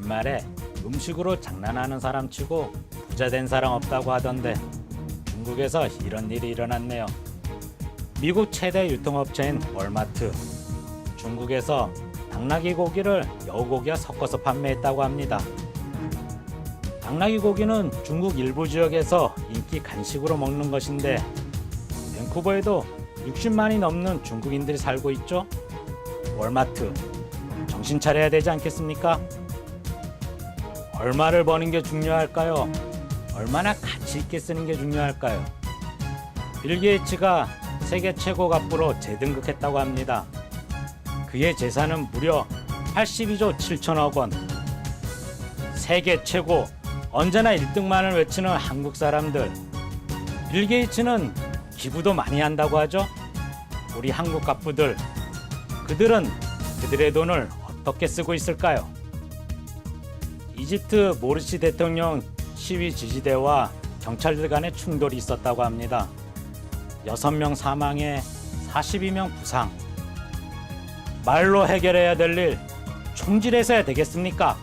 말에 음식으로 장난하는 사람 치고 부자 된 사람 없다고 하던데 중국에서 이런 일이 일어났네요. 미국 최대 유통업체인 월마트. 중국에서 당나귀 고기를 여우고기와 섞어서 판매했다고 합니다. 당나귀 고기는 중국 일부 지역에서 인기 간식으로 먹는 것인데 밴쿠버에도 60만이 넘는 중국인들이 살고 있죠. 월마트 정신 차려야 되지 않겠습니까? 얼마를 버는 게 중요할까요? 얼마나 가치 있게 쓰는 게 중요할까요? 빌 게이츠가 세계 최고 갑부로 재등극했다고 합니다. 그의 재산은 무려 82조 7천억 원. 세계 최고 언제나 1등만을 외치는 한국 사람들. 빌 게이츠는 기부도 많이 한다고 하죠. 우리 한국 갑부들 그들은 그들의 돈을 어떻게 쓰고 있을까요? 이집트 모르시 대통령 시위 지지대와 경찰들 간의 충돌이 있었다고 합니다. 6명 사망에 42명 부상. 말로 해결해야 될 일 총질해서야 되겠습니까?